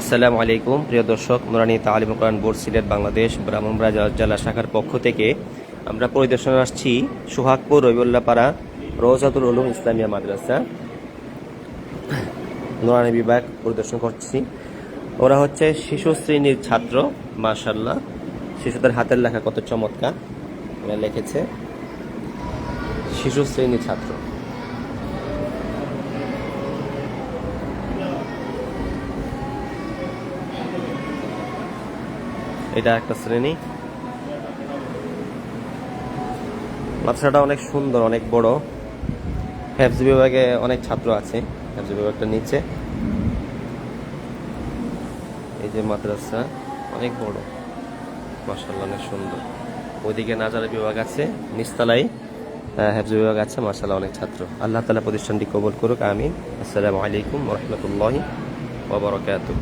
আসসালামু আলাইকুম, প্রিয় দর্শক, নুরানি তালিম কোরআন বোর্ড, সিলেট, বাংলাদেশ ব্রাহ্মণবাড়িয়া জেলা শাখার পক্ষ থেকে আমরা পরিদর্শনে আসছি সোহাগপুর রবিউল্লাহ পাড়া রোজাতুল উলুম ইসলামিয়া মাদ্রাসা। নুরানি বিভাগ পরিদর্শন করছি। ওরা হচ্ছে শিশু শ্রেণির ছাত্র মাশাল্লাহ শিশুদের হাতের লেখা কত চমৎকার, ওরা লিখেছে। শিশু শ্রেণির ছাত্র। এটা একটা শ্রেণি। মাদ্রাসাটা অনেক সুন্দর, অনেক বড়। হেফজ বিভাগে অনেক ছাত্র আছে। হেফজ বিভাগটা নিচে। এই যে মাদ্রাসা, অনেক বড়। মার্শাল্লাহ অনেক সুন্দর। ওইদিকে নাজারা বিভাগ আছে নিস্তালাই হেফজ বিভাগ আছে মার্শাল্লাহ অনেক ছাত্র। আল্লাহ তালা প্রতিষ্ঠানটি কবল করুক, আমিন। আসসালামু আলাইকুম রহমতুল্লাহি ওবরাকাতুহ